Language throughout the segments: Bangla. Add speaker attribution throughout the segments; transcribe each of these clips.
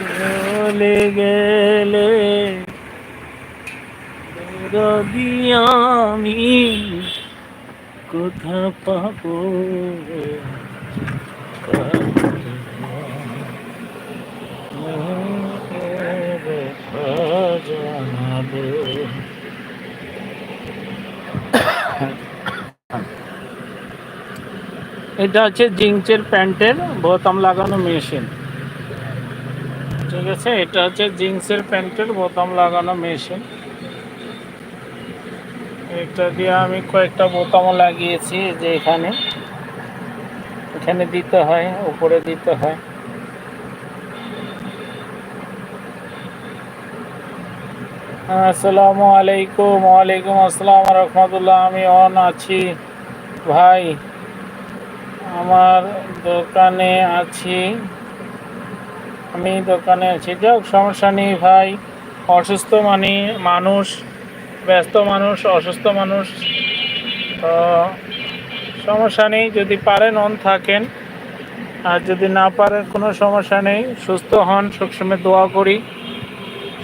Speaker 1: চলে গেলে দরদি আমি কোথা পাবো? এটা হচ্ছে জিংচের প্যান্টের বোতাম লাগানো মেশিন। ঠিক আছে, এটা হচ্ছে জিন্সের প্যান্টের বোতাম লাগানো মেশিন। এটা দিয়ে আমি কয়েকটা বোতামও লাগিয়েছি যে এখানে। এখানে দিতে হয়, উপরে দিতে হয়। আসসালামু আলাইকুম, ওয়ালাইকুম আসসালাম, রহমতুল্লাহ, আমি অন আছি। ভাই, আমার দোকানে আছি। আমি দোকানে আছি। যাক সমস্যা নেই ভাই। অসুস্থ মানে মানুষ ব্যস্ত মানুষ অসুস্থ মানুষ। তো সমস্যা নেই যদি পারেন অন থাকেন। আর যদি না পারেন কোনো সমস্যা নেই। সুস্থ হন সবসময় দোয়া করি।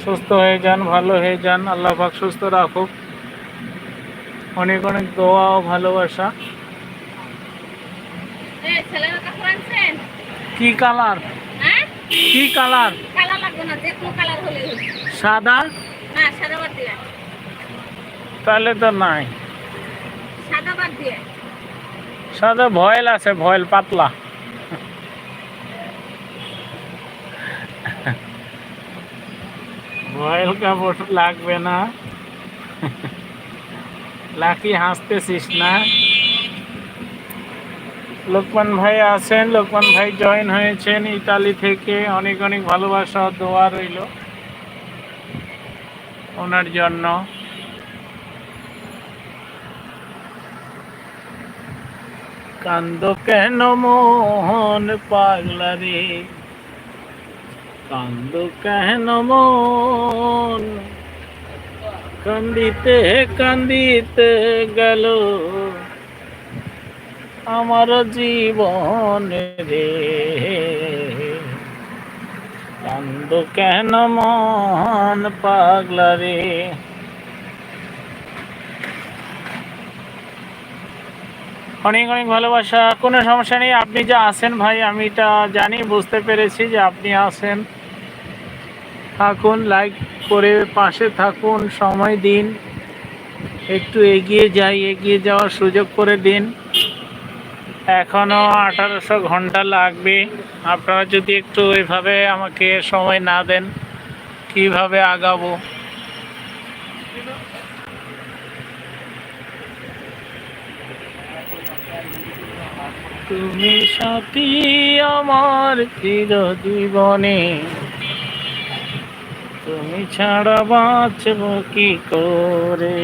Speaker 1: সুস্থ হয়ে যান ভালো হয়ে যান। আল্লাহ পাক সুস্থ রাখুক। অনেক অনেক দোয়া ও ভালোবাসা? কি কালার? কি কালার
Speaker 2: কালার লাগবে না, যে কোনো কালার হলেই হলো।
Speaker 1: সাদা
Speaker 2: না, সাদা বাদ দিয়ে।
Speaker 1: তাহলে তো নাই
Speaker 2: সাদা বাদ দিয়ে।
Speaker 1: সাদা ভয়েল আছে ভয়েল পাতলা ভয়েল কাপড় লাগবে না লাকি হাসতেছিস না লোকমান ভাই আছেন, লোকমান ভাই জয়েন হয়েছেন ইতালি থেকে। অনেক অনেক ভালোবাসা, দোয়া রইল ওনার জন্য। কান্দ কেন মোহন পাগলা রে? কান্দ কেন মন কান্দিতে কান্দিতে গেল। আমার জীবন রে। কান্দ কেন মন পাগলা রে? অনেক অনেক ভালোবাসা। কোনো সমস্যা নেই, আপনি যে আছেন ভাই, আমি এটা জানি, বুঝতে পেরেছি যে আপনি আছেন। থাকুন লাইক করে পাশে থাকুন, সময় দিন। একটু এগিয়ে যাই, এগিয়ে যাওয়ার সুযোগ করে দিন। এখনও আঠারোশো ঘণ্টা লাগবে। আপনারা যদি একটু এভাবে আমাকে সময় না দেন, কীভাবে আগাবো? তুমি সাথী আমার চির জীবনে তুমি ছাড়া বাঁচব কি করে?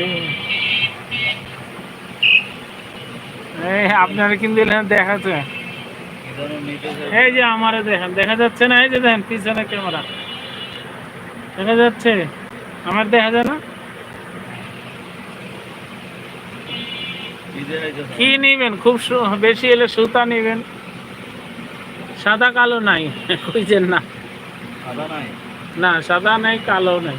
Speaker 1: এই আপনারা কিন্তু এখানে দেখাচ্ছে। এই যে আমারে দেখেন দেখা যাচ্ছে না? এই যে দেখেন পিছনে ক্যামেরা। দেখা যাচ্ছে? আমার দেখা যায় না? কি নিবেন? খুব বেশি এলে সুতা নিবেন। সাদা কালো নাই। খুঁজেন না। না সাদা নাই কালো নাই।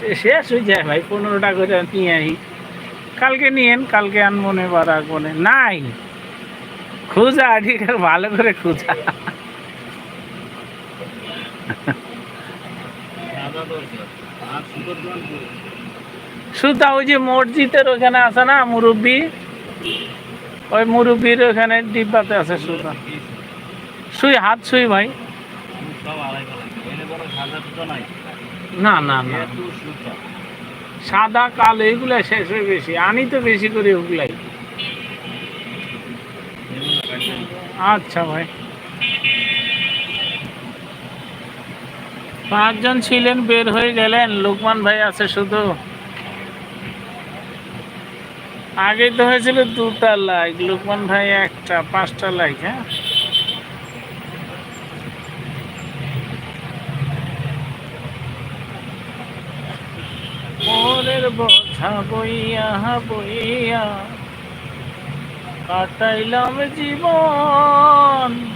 Speaker 1: সে- শেষ হয়ে যায় ভাই পনেরো টাকা করে নিয়ে আই। কালকে নিয়েন কালকে আনব নে বা রাখব নে। নাই। খুঁজা আধিকার ভালো করে খুঁজা। সুতা ওই যে মসজিদের ওখানে আছে না মুরব্বী? ওই মুরব্বীর ওখানে ডিব্বাতে আছে সুতা। সুই হাত সুই ভাই। না না না সাদা, কালো এগুলা শেষ হয়ে বেশি আনি তো বেশি করে ওগুলাই। আচ্ছা ভাই। পাঁচজন ছিলেন, বের হয়ে গেলেন। লোকমান ভাই আছে শুধু। আগে তো হয়েছিল দুটা লাইক, লোকমান ভাই একটা, পাঁচটা লাইক হ্যাঁ? বোঝা বইয়া বইয়া কাটাইলাম জীবন।